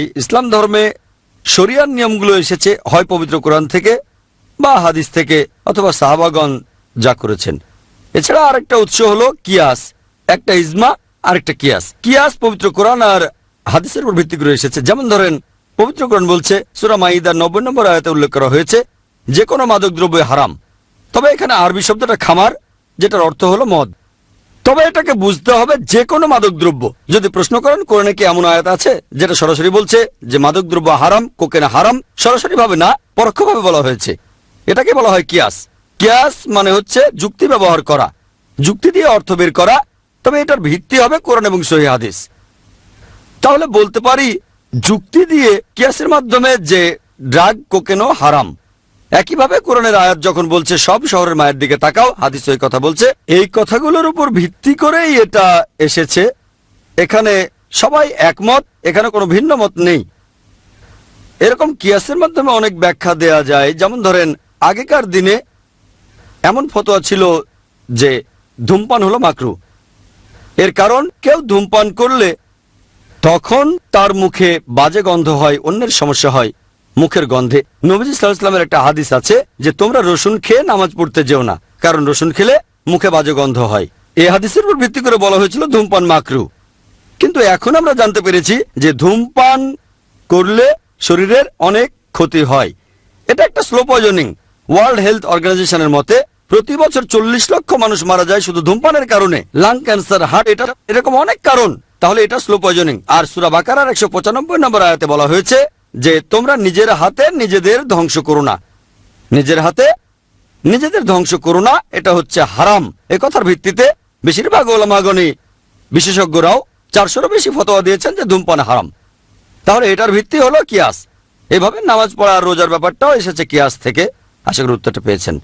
এই ইসলাম ধর্মে শরিয়ার নিয়মগুলো এসেছে, হয় পবিত্র কোরআন থেকে বা হাদিস থেকে অথবা সাহাবাগণ যা করেছেন। এছাড়া আরেকটা উৎস হলো কিয়াস, একটা ইজমা, আরেকটা কিয়াস। কিয়াস, পবিত্র কোরআন আর হাদিসের উপর ভিত্তি করে এসেছে। যেমন ধরেন, পবিত্র কোরআন বলছে, সুরা মাইদার নব্বই নম্বর আয়তে উল্লেখ করা হয়েছে, যে কোনো মাদক দ্রব্য হারাম। তবে এখানে আরবি শব্দটা খামার, যেটার অর্থ হলো মদ। তবে এটাকে বুঝতে হবে যে কোনো মাদক দ্রব্য যদি প্রশ্ন করেন, কোরআনে কি এমন আয়াত আছে যেটা সরাসরি বলছে যে মাদক দ্রব্য হারাম, কোকেনা হারাম? সরাসরি ভাবে না, পরোক্ষভাবে বলা হয়েছে। এটাকে বলা হয় কিয়াস। কিয়াস মানে হচ্ছে যুক্তি ব্যবহার করা। যুক্তি দিয়ে অর্থ বের করা। তবে এটার ভিত্তি হবে কোরআন এবং সহি হাদিস। তাহলে বলতে পারি, যুক্তি দিয়ে কিয়াসের মাধ্যমে যে ড্রাগ, কোকেনও হারাম। একইভাবে কোরআনের আয়াত যখন বলছে, সব শহরের মায়ের দিকে তাকাও, হাদিস ওই কথা বলছে। এই কথাগুলোর উপর ভিত্তি করেই এটা এসেছে। এখানে সবাই একমত, এখানে কোনো ভিন্ন মত নেই। এরকম কিয়াসের মাধ্যমে অনেক ব্যাখ্যা দেয়া যায়। যেমন ধরেন, আগেকার দিনে এমন ফতোয়া ছিল যে, ধূমপান হলো মাকরু। এর কারণ, কেউ ধূমপান করলে তখন তার মুখে বাজে গন্ধ হয়, অন্যের সমস্যা হয়। মুখের গন্ধে। নবীজি সাল্লামের একটা হাদিস আছে যে, তোমরা রসুন খেয়ে নামাজ পড়তে যেও না, কারণ রসুন খেলে মুখে বাজে গন্ধ হয়। এই হাদিসের উপর ভিত্তি করে বলা হয়েছিল ধূমপান মাকরু। কিন্তু এখন আমরা জানতে পেরেছি যে, ধূমপান করলে শরীরের অনেক ক্ষতি হয়। এটা একটা স্লো পয়জনিং ওয়ার্ল্ড হেলথ অর্গানাইজেশনের মতে, প্রতি বছর চল্লিশ লক্ষ মানুষ মারা যায় শুধু ধূমপানের কারণে। লাং ক্যান্সার হার্ট এটা এরকম অনেক কারণ। তাহলে এটা স্লো পয়জনিং আর সুরা বাকারার একশো পঁচানব্বই নম্বর আয়াতে বলা হয়েছে যে তোমরা নিজের হাতে নিজেদের ধ্বংস করো না। নিজের হাতে নিজেদের ধ্বংস করো না, এটা হচ্ছে হারাম। এ কথার ভিত্তিতে বেশিরভাগ ওলামাগণী বিশেষজ্ঞরাও চারশোরও বেশি ফতোয়া দিয়েছেন যে ধূমপান হারাম। তাহলে এটার ভিত্তি হলো কিয়াস। এভাবে নামাজ পড়া রোজার ব্যাপারটাও এসেছে কিয়াস থেকে। আশা করি উত্তরটা পেয়েছেন।